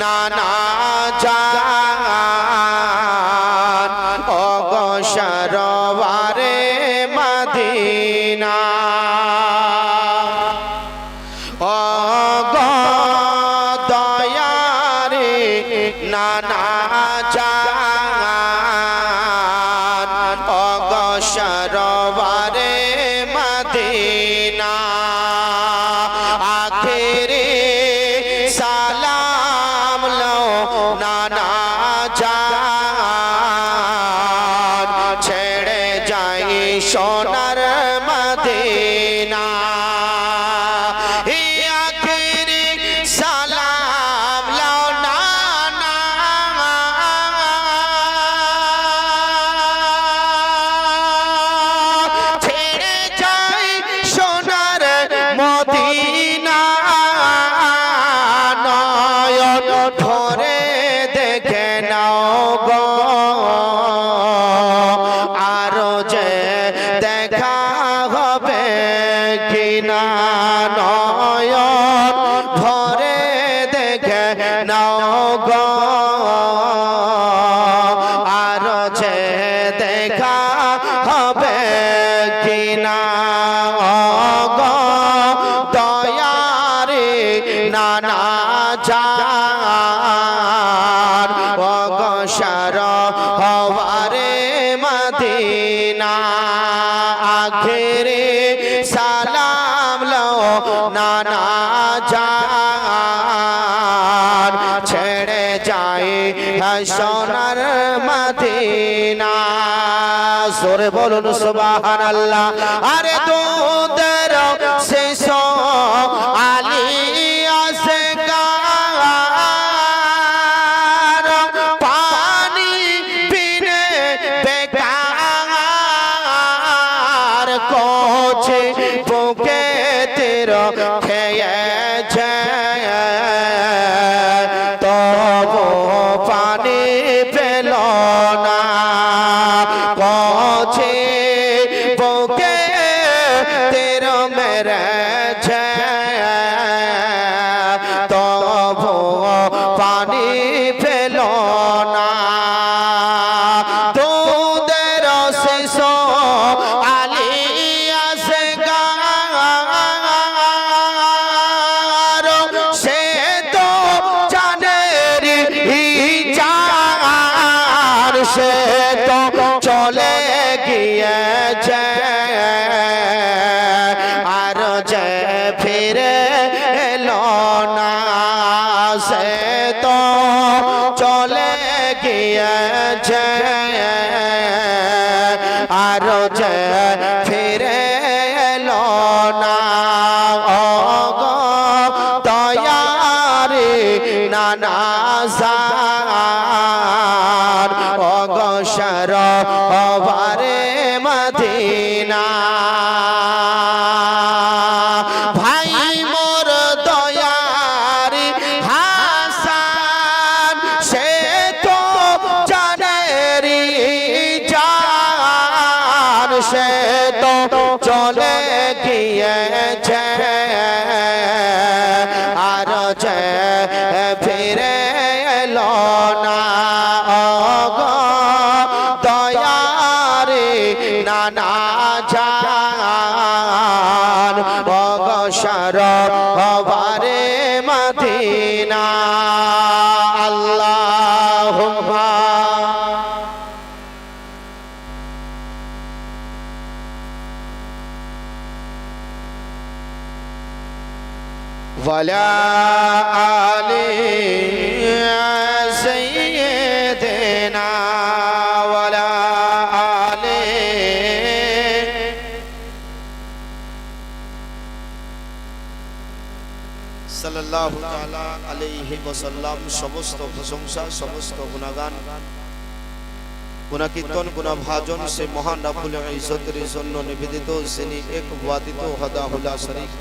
নানা জান সালাম লো নানা জান। ছেড়ে যায় সোনার মদিনা। সরে বলুন সুবাহ আল্লাহ আরে তোদের শেষ আলী অগসর মদিনা। ولا آل سيدنا ولا آل সাল্লাল্লাহু তাআলা আলাইহি ওয়াসাল্লাম সমস্ত প্রশংসা সমস্ত গুণগান গুণাকীর্তন গুণাভাজন সে মহান রাব্বুল ইজ্জতের জন্য নিবেদিত যিনি এক ওয়াদিত হদাহুল্লাহ শরীফ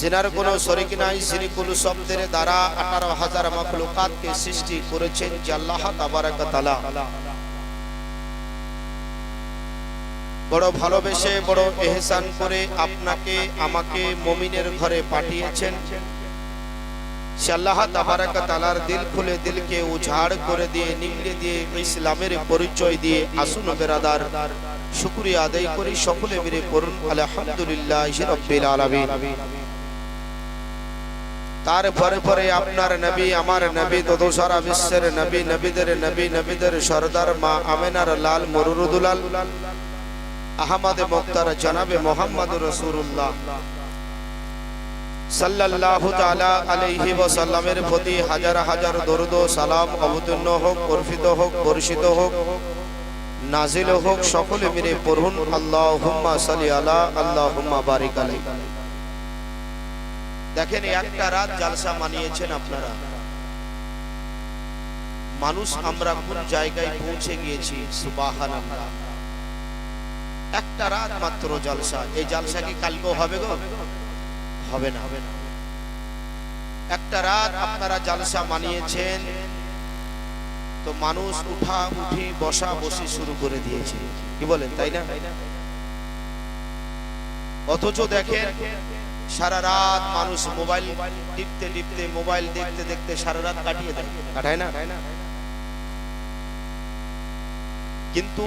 জিনার কোনো শরিক নাই, যিনি কোন শব্দের দ্বারা আঠারো হাজার মখলুকাতকে সৃষ্টি করেছেন, যে আল্লাহ তাবারাক তাআলা বড় ভালোবেসে, বড় এহসান করে আপনাকে, আমাকে মমিনের ঘরে পাঠিয়েছেন। সে আল্লাহ তাবারাক তালার দিল খুলে দিলকে উঝাড় করে দিয়ে নিগড়ে দিয়ে ইসলামের পরিচয় দিয়ে আসুন বেরাদার। শুকরিয়া আদায় করি সকলে মিলে পড়ুন আলহামদুলিল্লাহ রব্বিল আলামিন। তারপরে পরে আপনার নবী, আমার নবী তত সারা বিশ্বের নবী, নবীদের নবী, নবীদের সরদার মা আমেনার লাল মরুরুদুলাল, আহমদ মুক্তার জনাবে মোহাম্মদ হাজার হাজার দরুদ ও হোক সকলে মিলে আলা বারিক দেখেন একটা রাত জালসা মানিয়েছেন আপনারা। মানুষ আমরা কোন জায়গায় পৌঁছে গিয়েছি, সুবহানাল্লাহ। একটা রাত মাত্র জালসা। এই জালসা কি কালকেও হবে গো? হবে না। একটা রাত আপনারা জালসা মানিয়েছেন, তো মানুষ উঠা, উঠি, বসা, বসি শুরু করে দিয়েছে। কি বলেন, তাই না? অথচ দেখেন সারা রাত মানুষ মোবাইল টিপতে টিপতে, মোবাইল দেখতে দেখতে সারা রাত কাটিয়ে দেয়। কাটায় না? কিন্তু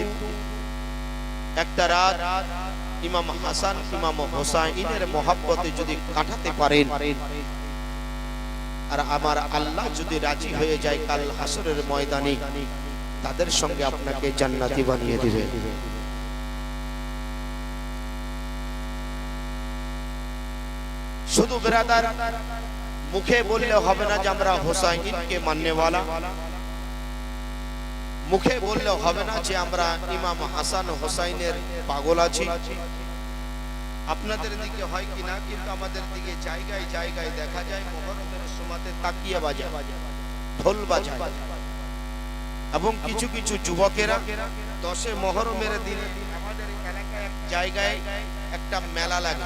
একটা রাত ইমাম হাসান, ইমাম হোসাইনের মহাব্বতে যদি কাটাতে পারেন, আর আমার আল্লাহ যদি রাজি হয়ে যায় কাল হাসরের ময়দানে, তাদের সঙ্গে আপনাকে জান্নাতি বানিয়ে দিবে। শুধু বেরাদার, মুখে বললে হবে না যে আমরা হোসাইনকে মাননেওয়ালা। মুখে বললে হবে না যে আমরা ইমাম হাসান হোসাইনের পাগল আছি। আপনাদের দিকে হয় কিনা কিন্তু আমাদের দিকে জায়গায় জায়গায় দেখা যায়, মহরমের সময়তে তাকিয়া বাজা ঢোল বাজা এবং কিছু কিছু যুবকেরা দশে মহরমের দিনে আমাদের এলাকায় এক জায়গায় একটা মেলা লাগে।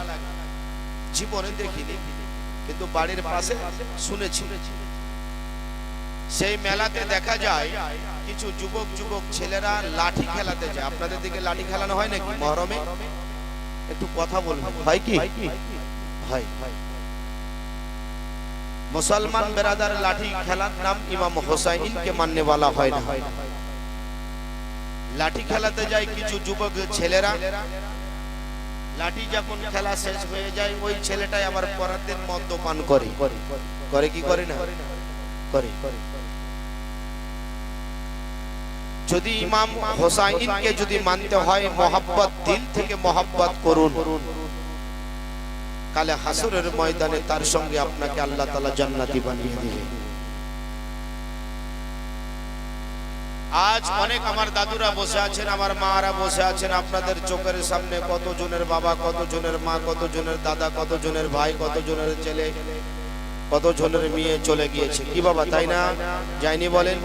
জীবনে দেখিনি, কিন্তু বাড়ির পাশে শুনেছি। সেই মেলাতে দেখা যায়, কিছু যুবক যুবক ছেলেরা লাঠি খেলাতে যায়। আপনাদের দিকে লাঠি খেলানো হয় নাকি, মহরমে? একটু কথা বলবেন হয় কি? হয়। মুসলমান বেরাদার লাঠি খেলার নাম ইমাম হোসাইনকে মাননে वाला হয় না। লাঠি খেলাতে যায় কিছু যুবক ছেলেরা লাঠি যখন খেলা শেষ হয়ে যায়, ওই ছেলেটাই আবার পরের দিন মদ্যপান করে। করে কি, করে না? করে। যদি ইমাম হোসাইনকে যদি মানতে হয়, মোহাব্বত দিল থেকে মোহাব্বত করুন। কালে হাসরের ময়দানে তার সঙ্গে আপনাকে আল্লাহ তালা জান্নাতি বানিয়ে দিবে। আজ অনেক আমার দাদুরা বসে আছেন, আমার মারা বসে আছেন। আপনাদের চোখের সামনে কত জনের বাবা কত জনের মা কত জনের দাদা কত জনের ভাই কত জনের ছেলে কত জনের মেয়ে চলে গিয়েছে। কি বাবা, তাই না? যায়নি বলেন?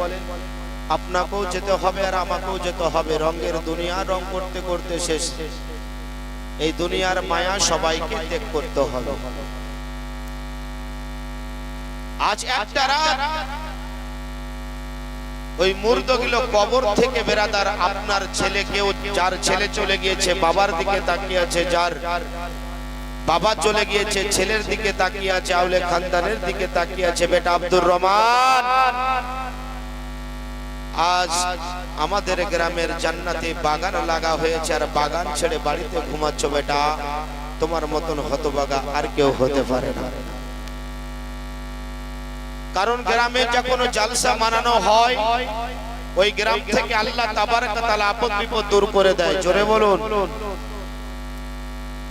আপনাকেও যেতে হবে আর আমাকেও যেতে হবে। রঙের দুনিয়া রং করতে করতে শেষ। এই দুনিয়ার মায়া সবাইকে ত্যাগ করতে হবে। আজ একটা রাত ওই মুর্দগুলো কবর থেকে বেরাদার আপনার ছেলে কেউ, যার ছেলে চলে গিয়েছে, বাবার দিকে তাকিয়ে আছে, যার বাবা চলে গিয়েছে, ছেলের দিকে তাকিয়ে আছে, আউলে খানদানের দিকে তাকিয়ে আছে, বেটা আব্দুর রহমান। আজ আমাদের গ্রামের জান্নাতে বাগান লাগা হয়েছে, আর বাগান ছেড়ে বাড়িতে ঘুমাচ্ছ বেটা। তোমার মতন হতবাগা আর কেউ হতে পারে না। কারণ গ্রামে যখন জালসা মানানো হয়, ওই গ্রাম থেকে আল্লাহ তাবারক আপদ বিপদ দূর করে দেয়। জোরে বলুন।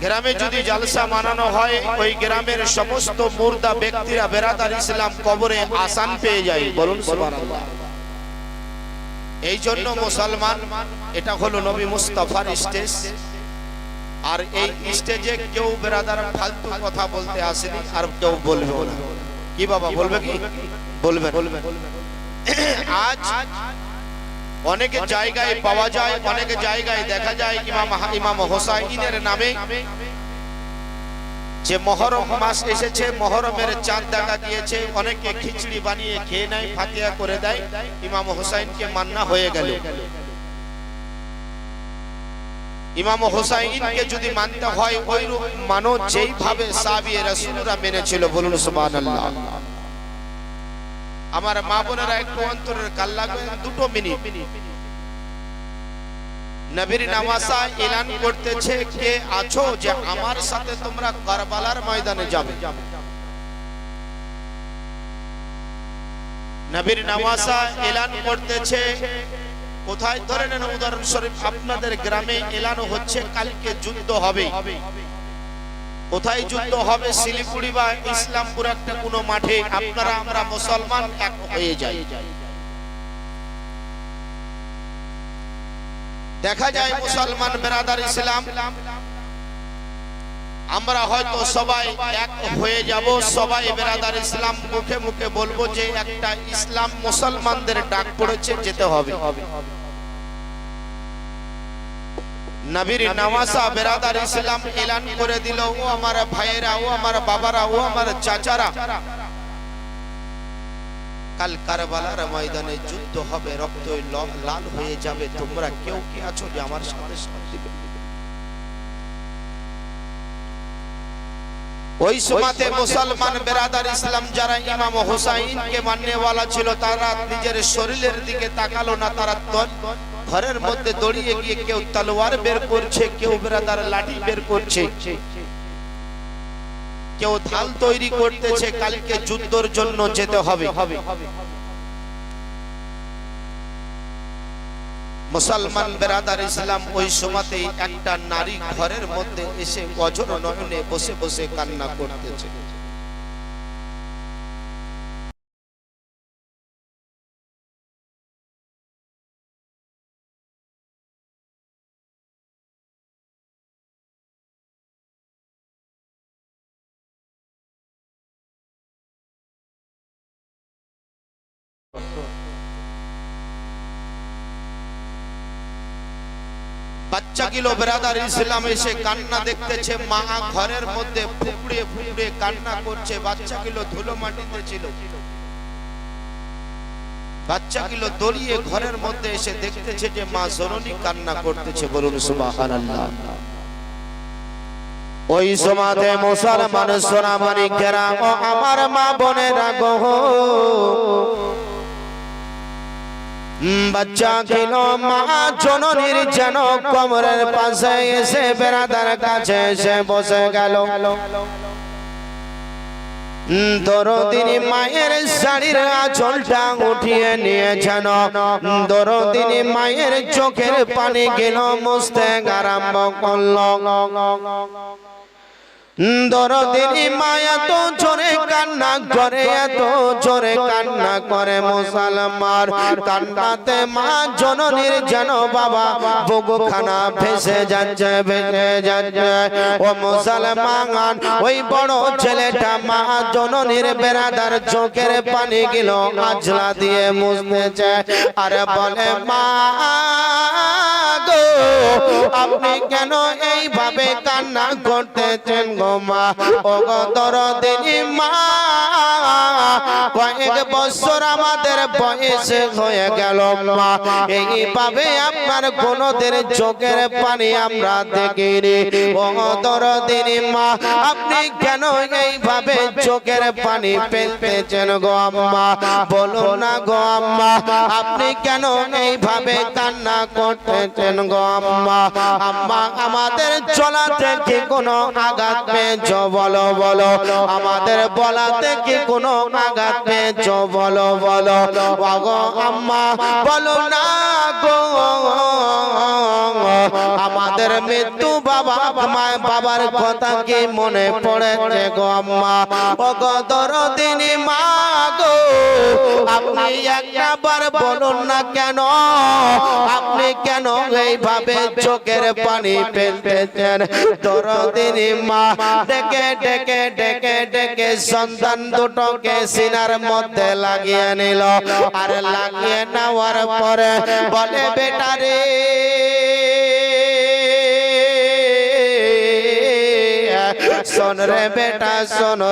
গ্রামে যদি জালসা মানানো হয়, ওই গ্রামের সমস্ত মুর্দা ব্যক্তিরা বেরাদার ইসলাম কবরে আসান পেয়ে যায়। বলুন সুবহানাল্লাহ। এই জন্য মুসলমান, এটা হলো নবী মুস্তাফার স্টেজ। আর এই স্টেজে কেউ বেরাদার ফালতু কথা বলতে আসেনি, আর কেউ বলবে না। কি বাবা বলবে কি? বলবে আজ অনেক জায়গায় পাওয়া যায় অনেক জায়গায় দেখা যায় ইমাম ইমাম হোসাইনের নামে। যে মহরম মাস এসেছে মহরমের চাঁদ দেখা গিয়েছে অনেকে খিচড়ি বানিয়ে খেয়ে নেয় ফাতিয়া করে দেয় ইমাম হোসাইনকে মান্না হয়ে গেল। ইমাম হোসাইনকে যদি মানতে হয় ওই রূপ মানো যেইভাবে সাবিয়ে রাসূলরা মেনেছিল, বলুন সুবহানাল্লাহ। আমার মা বোনেরা একটু অন্তরের কাল লাগবে, দুটো মিনিট। নবীর এলান করতেছে, কে আছো যে আমার সাথে তোমরা কারবালার ময়দানে যাবে? নবীর নামাজা এলান করতেছে কোথায়? ধরে নেন উদাহরণস্বরূপ আপনাদের গ্রামে এলানো হচ্ছে, কালকে যুদ্ধ হবে। কোথায় যুদ্ধ হবে? শিলিগুড়ি বা ইসলামপুর একটা কোনো মাঠে আপনারা, আমরা মুসলমান এক হয়ে যাই। দেখা যায় মুসলমান বেরাদার ইসলাম আমরা হয়তো সবাই এক হয়ে যাব। সবাই বেরাদার ইসলাম মুখে মুখে বলব যে একটা ইসলাম মুসলমানদের ডাক পড়েছে, যেতে হবে। নবীর নওয়াসা বেরাদার ইসলাম এলান করে দিল, ও আমার ভাইয়েরা, ও আমার বাবারা, ও আমার চাচারা, কাল কারবালার ময়দানে যুদ্ধ হবে রক্ত লাল হয়ে যাবে। তোমরা কেউ কি আছো যে আমার সাথে সাথ দিবে? ওই সময়তে মুসলমান বেরাদার ইসলাম যারা ইমাম হুসাইনকে মাননেওয়ালা ছিল তারা নিজের শরীরের দিকে তাকালো না তারা ঘরের মধ্যে দড়িয়ে গিয়ে কেউ তলোয়ার বের করছে কেউ বেরাদার লাঠি বের করছে। কেউ ঢাল তৈরি করতেছে কালকে যুদ্ধর জন্য যেতে হবে। মুসলমান বেরাদার ইসলাম ওই সময়তেই একটা নারী ঘরের মধ্যে এসে অজর নয়নে বসে বসে কান্না করতেছে। বাচ্চা গিলো বেরাদার ইসলাম এসে কান্না দেখতেছে, মা ঘরের মধ্যে ফুপড়ে ফুপড়ে কান্না করছে, বাচ্চা গিলো ধুলো মাটিতে ছিল। বাচ্চা গিলো দড়িয়ে ঘরের মধ্যে এসে দেখতেছে যে মা জননী কান্না করতেছে বলুন সুবহানাল্লাহ। ওই সমাধে মুসলমান সোনামণি কেরা ও আমার মা বোনেরা গো বাচ্চা খেল মা, জননীর যেন কমরের পাশে এসে বেড়াদার কাছে এসে বসে গেল। দরদিনী মায়ের শাড়ির আঁচলটা উঠিয়ে নিয়েছেন। দরদিনী মায়ের চোখের পানি গেল মুছতে আরম্ভ করল। দরদিনী মায়া তো জোরে কান্না করে এত জোরে কান্না করে মুসলমান। কান্নাতে মা জননীর যেন বাবা বুকুখানা ভেসে যাচ্ছে ভেসে যাচ্ছে। ও মুসলমান ওই বড় ছেলেটা মা জননীর বেড়াদার চোখের পানি গেল আজলা দিয়ে মুছতেছে। আর বলে মা আপনি কেন এইভাবে কান্না করতেছেন গো মা? ও গো দরদিনী মা, কয়েক বছর আমাদের বয়স হয়ে গেল মা। এইভাবে আপনার কোনদের চোখের পানি আমরা দেখিনি। ও দরদিনী মা, আপনি কেন এইভাবে চোখের পানি ফেলতেছেন গো আম্মা? বলুন না গো আম্মা, আপনি কেন এইভাবে কান্না করতেছেন গো আম্মা? আম্মা আমাদের চলাতে কি কোনো আঘাত পেয়েছ? বলো বলো। আমাদের বলাতে কি কোনো আঘাত পেয়েছ? বলো বলো। আম্মা, বলো না গো। আমাদের মৃত্যু বাবা, মায় বাবার কথা কি মনে পড়েছে গো আম্মা? ও গো দরদিনী মা গো, আপনি একবার বলুন না কেন? আপনি কেন এইভাবে চোখের পানি ফেলতেছেন? দরদিনী মা, ডেকে ডেকে ডেকে ডেকে সন্তান দুটোকে সিনার মধ্যে লাগিয়ে নিল। আর লাগিয়ে নেওয়ার পরে বলে বেটারে শোন বেটা, শোন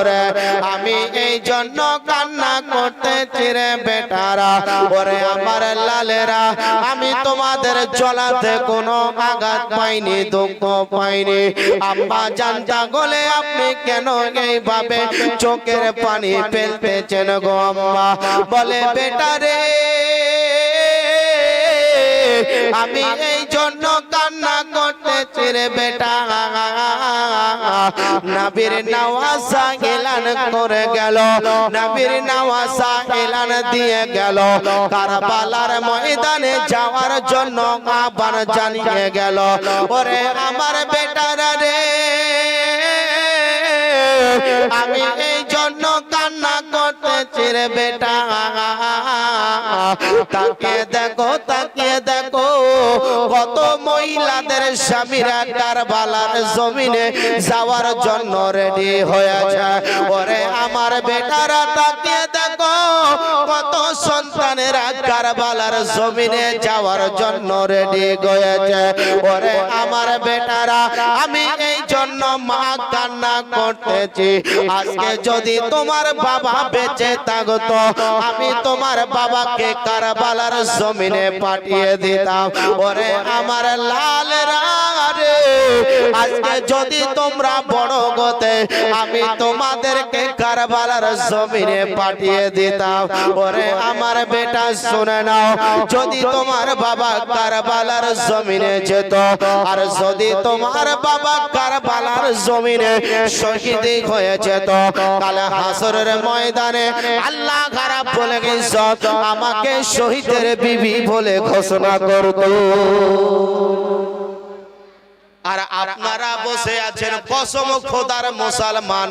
আমি এই জন্য কান্না করতেছি রে বেটারা। ওরে আমার লালেরা, আমি তোমাদের চলাতে কোনো আঘাত পাইনি, দুঃখ পাইনি। আম্মা জানতা গলে আপনি কেন এইভাবে চোখের পানি ফেলতেছেন গো আম্মা? বলে, বেটা রে আমি এই জন্য কান্না করতেছি রে বেটা। নবীর নওয়াজা এলান করে গেল। নবীর নওয়াজা এলান দিয়ে গেল। কারবালার ময়দানে যাওয়ার জন্য আহ্বান জানিয়ে গেল, ওরে আমার বেটারা রে, আমি এই করতেছি বেটা। তাকে দেখো তাকে দেখো, কত মহিলাদের স্বামীরা কারবালার জমিনে যাওয়ার জন্য রেডি হয়েছে। ওরে আমার বেটারা তাকে দেখো কত সন্তানেরা কারবালার জমিনে যাওয়ার জন্য রেডি হয়েছে। ওরে আমার বেটারা, আমি এই জন্য মা কান্না করতেছি। আজকে যদি তোমার বাবা বেঁচে থাকতো, আমি তোমার বাবাকে কারবালার জমিনে পাঠিয়ে দিতাম। ওরে আমার লাল রে আজকে যদি তোমরা বড় গতে আমি তোমাদেরকে কারবালার জমিনে পাঠিয়ে দিতাম। ওরে আমার বেটা, শুনে নাও। যদি তোমার বাবা কারবালার জমিনে যেত, আর যদি তোমার বাবা কারবালার জমিনে শহীদ হয়ে যেত, কালে হাসরের ময়দানে আল্লাহ খারাপ বলে আমাকে শহীদের বিবি বলে ঘোষণা করতো। আর আপনারা বসে আছেন কসম খোদার মুসলমান।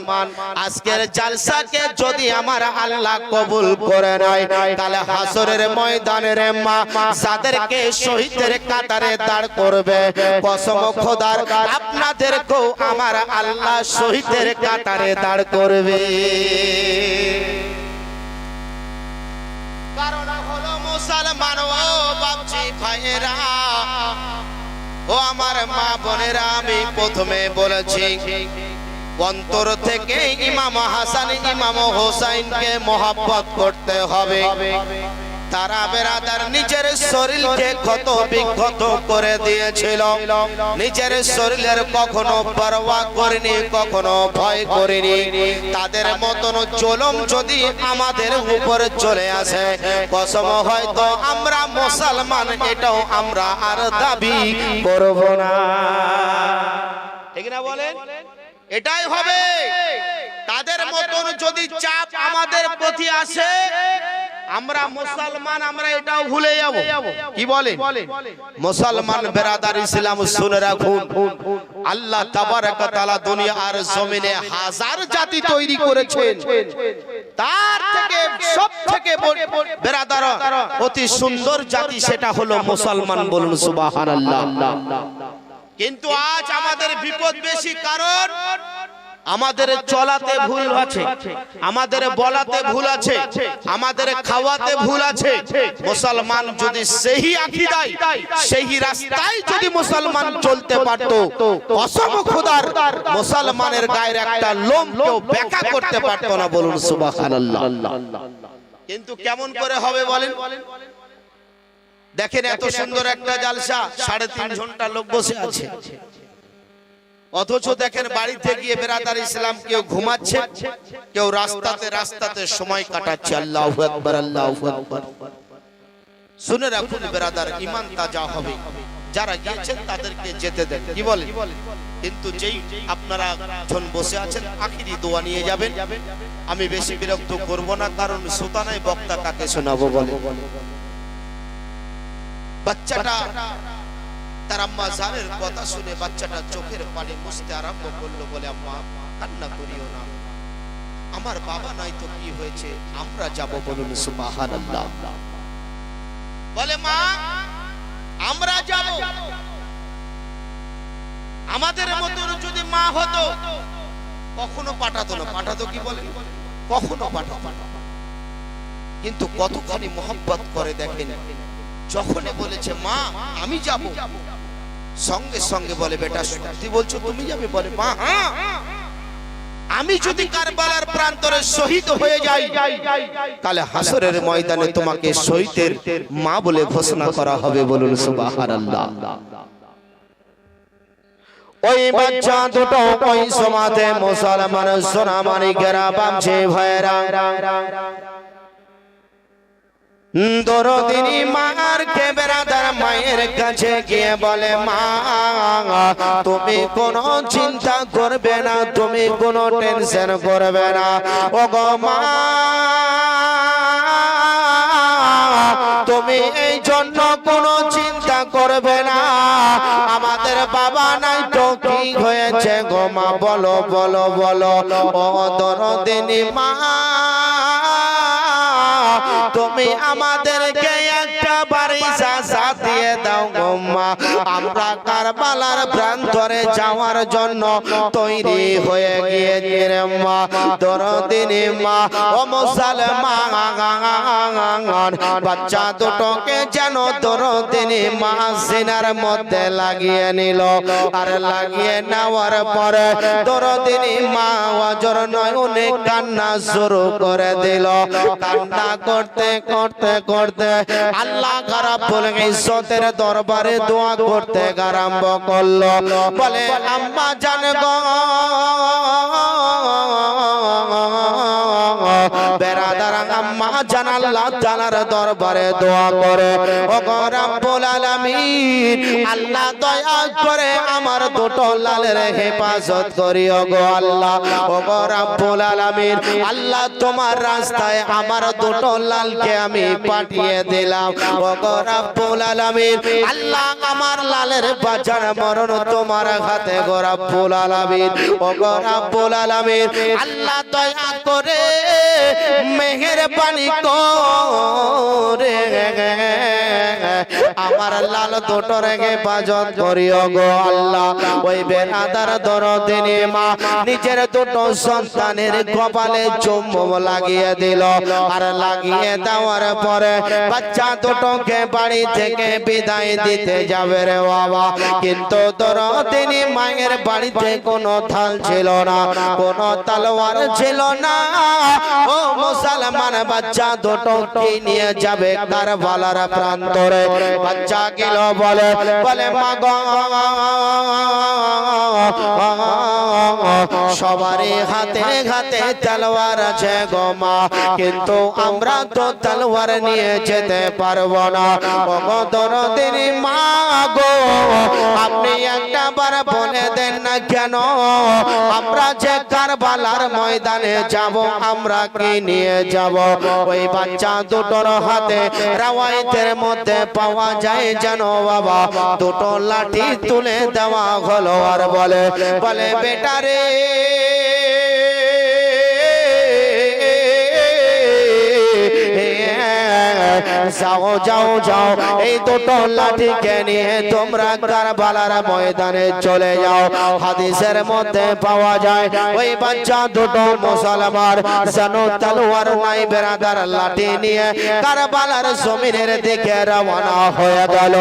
আজকের জালসাকে যদি আমার আল্লাহ কবুল করে নেয়, তাহলে হাসরের ময়দানের মা যাদেরকে শহীদের কাতারে দাঁড় করবে কসম খোদার আপনাদেরকেও আমার আল্লাহ শহীদের কাতারে দাঁড় করবে। কারণ হলো মুসলমান ও বাপজি ভাইয়েরা ও আমার মা বোনেরা, আমি প্রথমে বলেছি, অন্তর থেকে ইমাম হাসান, ইমাম হোসাইনকে মহাব্বত করতে হবে। তারা বেরাদার নিজের শরীরকে ক্ষত বিক্ষত করে দিয়েছিল। নিজের শরীরের কখনো পরোয়া করেনি, কখনো ভয় করেনি। তাদের মতন জলম যদি আমাদের উপরে চলে আসে, কসম হয়তো আমরা মুসলমান, এটাও আমরা আর দাবি করব না। ঠিক না বলেন? এটাই হবে। মতন যদি চাপ আমাদের প্রতি আসে, আমরা মুসলমান, আমরা এটাও ভুলে যাব। কি বলে মুসলমান বেরাদার ইসলাম শুনে রাখুন। আল্লাহ তাবারাক তাআলা দুনিয়া আর জমিনে হাজার জাতি তৈরি করেছেন। তার থেকে সব থেকে বেরাদার, অতি সুন্দর জাতি সেটা হলো মুসলমান বলুন সুবহানাল্লাহ। কিন্তু আজ আমাদের বিপদ বেশি, কারণ আমাদের চলাতে ভুল আছে আমাদের বলাতে ভুল আছে আমাদের খাওয়াতে ভুল আছে মুসলমান যদি সেই আকিদায় সেই রাস্তায় যদি মুসলমান চলতে পারত অসম খোদার মুসলমানের গায়ের একটা লোম কেউ বেকা করতে পারতো না বলুন সুবহানাল্লাহ। কিন্তু কেমন করে হবে বলেন? দেখেন এত সুন্দর একটা জালসা সাড়ে তিন ঘণ্টা লোক বসে আছে। অথচ দেখেন বাড়িতে গিয়ে বেরাদার ইসলাম কেউ ঘুমাচ্ছে, কেউ রাস্তাতে রাস্তাতে সময় কাটাচ্ছে। আল্লাহ আল্লাহ শুনে রাখুন বেরাদার ইমান তাজা হবে। যারা গিয়েছেন তাদেরকে যেতে দেন, কি বলে কিন্তু যেই আপনারা জন বসে আছেন, আখিরি দোয়া নিয়ে যাবেন। আমি বেশি বিরক্ত করব না, কারণ সুতানায় বক্তা কাকে শোনাবো বলে? বাচ্চাটা তার আম্মা জানের কথা শুনে বাচ্চাটা চোখের পানি মুছতে আরম্ভ করল বলে, আম্মা, কান্না করিও না। আমার বাবা নাই তো কি হয়েছে? আমরা যাব বলুন, সুবহানাল্লাহ। বলে, মা, আমরা যাব। আমাদের মতো যদি মা হতো, কখনো পাঠাতো না। পাঠাতো কি বলে? কখনো পাঠাতো। কিন্তু কতখানি মোহাব্বত করে দেখেন, যখনই বলেছে, মা, আমি যাব। সঙ্গে সঙ্গে বলে, বেটা, সত্যি বলছো তুমি যাবে বলে, মা হ্যাঁ। আমি যদি কারবালার প্রান্তরে শহীদ হয়ে যাই, তাহলে হাসরের ময়দানে তোমাকে শহীদের মা বলে ঘোষণা করা হবে বলুন সুবহানাল্লাহ। ওই বাচ্চা দুটো ওই সমাজে মুসলমান সোনা মানিকেরা বামছে ভয়েরা দরদিনী মার কে বেড়াদার মায়ের কাছে গিয়ে বলে, মা, তুমি কোনো চিন্তা করবে না, তুমি কোনো টেনশন করবে না। ও গো মা, তুমি এই জন্য কোনো চিন্তা করবে না। আমাদের বাবা নাই তো কি হয়েছে গো মা, বলো বলো বলো। ও দরদিনী মা তুমি আমাদেরকে আমরা কারবালার প্রান্তরে যাওয়ার জন্য তৈরি হয়ে গিয়েছি রে মা। মা, ও মুসলমান, বাচ্চা দুটোকে যেন দরদিনী মা সিনার মধ্যে লাগিয়ে নিল আর লাগিয়ে নেওয়ার পরে দরদিনী মা অজর কান্না শুরু করে দিল। কান্না করতে করতে করতে আল্লাহ খারাপ বলে ইজ্জতের দরবারে করতে আরম্ভ করল। বলে আম্মা জান গো। আম্মা জান আল্লাহ তাআলার দরবারে দোয়া করে। ও রব্বুল আলামিন, আল্লাহ দয়া করে আমার দুটো লালের হেফাজত করিও গো আল্লাহ। ও রব্বুল আলামিন, আল্লাহ তোমার রাস্তায় আমার দুটো লালকে আমি পাঠিয়ে দিলাম। ও রব্বুল আলামিন, আল্লাহ আমার লালের বাঁচার মরণ তোমার হাতে গো রব্বুল আলামিন। ও রব্বুল আলামিন, আল্লাহ দয়া করে মেহেরবানি করে। আমার লাল দুটো রেগে বাজত করিও গো আল্লাহ, ওই বেনাদার দরদিনী মা, নিজের দুটো সন্তানের কপালে চুম্বক লাগিয়ে দিল। আর লাগিয়ে দেওয়ার পরে বাচ্চা দুটোকে বাড়ি থেকে বিদায় দিতে যাবে রে বাবা। কিন্তু দরদিনী মায়ের বাড়িতে কোনো থাল ছিল না, কোনো তালোয়ার ছিল না। ও মুসলমান বাচ্চা দুটো কি নিয়ে যাবে কারবালার প্রান্তরে? বাচ্চা গেল, বলে বলে মা সবারই হাতে হাতে তলোয়ার আছে গো মা। কিন্তু আমরা তো তলোয়ার নিয়ে যেতে পারব না। গো মা গো আপনি একটা বার বলে দেন না কেন? আমরা যে কারবালার ময়দানে যাব, আমরা কি নিয়ে যাব? ওই বাচ্চা দুটোর হাতে রাওয়াইতের মধ্যে পাওয়া যায় জানো বাবা। দুটো লাঠি তুলে দেওয়া হলো আর বলে বলে বেটারে যাও যাও যাও। এই দুটো লাঠিকে নিয়ে তোমরা কারবালার ময়দানে চলে যাও। হাদিসের মধ্যে পাওয়া যায়, ওই বাচ্চা দুটো মুসলমান জানো তলোয়ার নাই, বেরাদার লাঠি নিয়ে কারবালার জমিনের দিকে রওনা হয়ে গেল।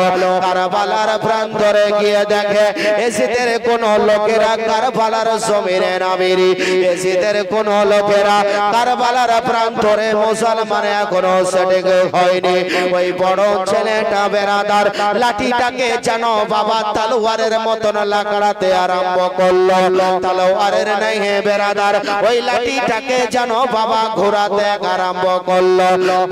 কারবালার প্রান্তরে গিয়ে দেখে এসিদের কোন লোকেরা কারবালার জমিনে নামেরি এসিদের কোন লোকেরা কারবালার প্রান্তরে মুসলমান এখনও সেটিং হয়নি। ওই বড় ছেলেটা বেরাদার লাঠিটাকে যেন বাবা তালোয়ারের মতন লাকড়াতে আরম্ভ করল। তালোয়ারের নাই হে বেরাদার, ওই লাঠিটাকে যেন বাবা ঘোরাতে আরম্ভ করল।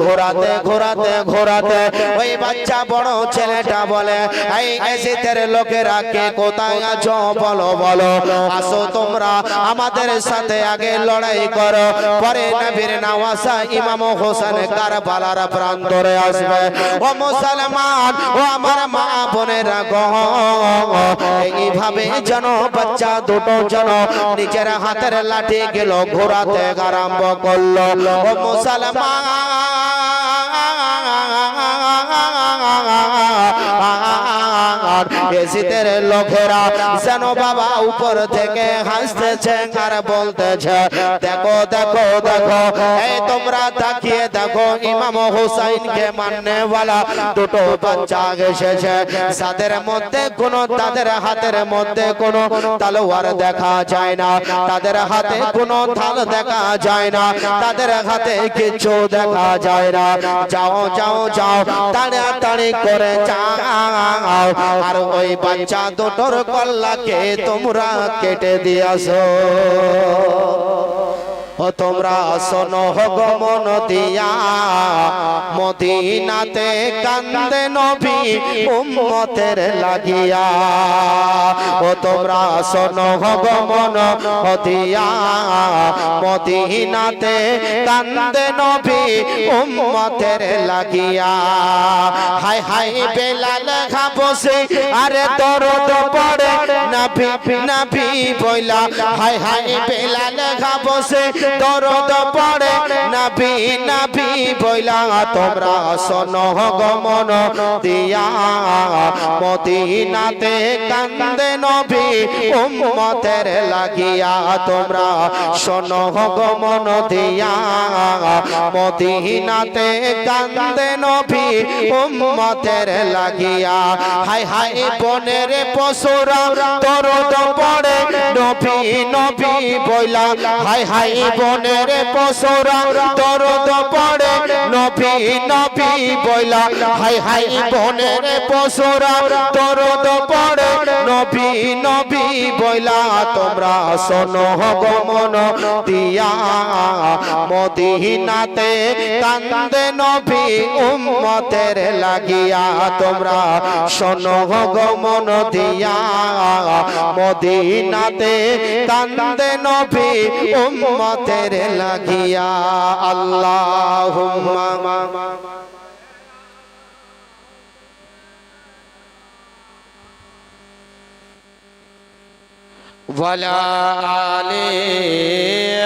ঘোরাতে ঘোরাতে ঘোরাতে ওই বাচ্চা বড় ছেলেটা বলে, এই এসিতের লোকেরা কে কোথায় আছো? বলো বলো। আসো তোমরা আমাদের সাথে আগে লড়াই করো। পরে নবীর নওয়াসা ইমাম হোসেন কারবালার প্রান্তরে আসবে ও মুসলমান ও আমার মা বোনেরা এইভাবে যেন বাচ্চা দুটো যেন নিজের হাতের লাঠি গেল ঘোরাতে আরম্ভ করল ও মুসলমান এসিদের লোকেরা যেন বাবা উপর থেকে হাসতেছে আর বলতেছে, দেখো দেখো দেখো, এই তোমরা তাকিয়ে দেখো, ইমাম হুসাইনকে वाला দুটো বাচ্চা এসেছে। যাদের মধ্যে কোনো, তাদের হাতের মধ্যে কোনো তলোয়ার দেখা যায় না, তাদের হাতে কোনো ঢাল দেখা যায় না, তাদের হাতে কিছু দেখা যায় না। যাও যাও যাও তাড়াতাড়ি করে যাও আর ওই বাচ্চা দুটোর কল্লাকে তোমরা কেটে দিয়াছো। তোমরা শোনো গো মন দিয়া। মদিনাতে কান্দে নবী উম্মতের লাগিয়া। ও তোমরা শোনো গো মন দিয়া। মদিনাতে কান্দে নবী উম্মতের লাগিয়া। হাই হাই বেলাল খাবসে আরে দরদ পড়ে। নাভি নাভি বইলা হাই হাই বেলাল খাবসে দরদ পড়ে না নাভি বইলা তোমরা শোনো গমন দিয়া। মদিনাতে কান্দে নবী উম্মতের লাগিয়া। তোমরা শোনো গমন দিয়া। মদিনাতে কান্দে নবী উম্মতের লাগিয়া। হাই হাই বনের পশুরা দরদ পড়ে। নবী নবী বইলা হাই হাই বনের পশুরা দরদ পড়ে। নবী নবী বইলা, হাই হাই, বনের পশুরা দরদ পড়ে। নবী নবী বইলা, তোমরা শোনো গমন দিয়া। মদিনাতে কান্দে নবী, উম্মতের লাগিয়া, তোমরা শোনো গমন দিয়া। মদিনাতে কান্দে নবী, উম্মতের লাগিয়া। আল্লাহুম্মা ওয়ালা আলে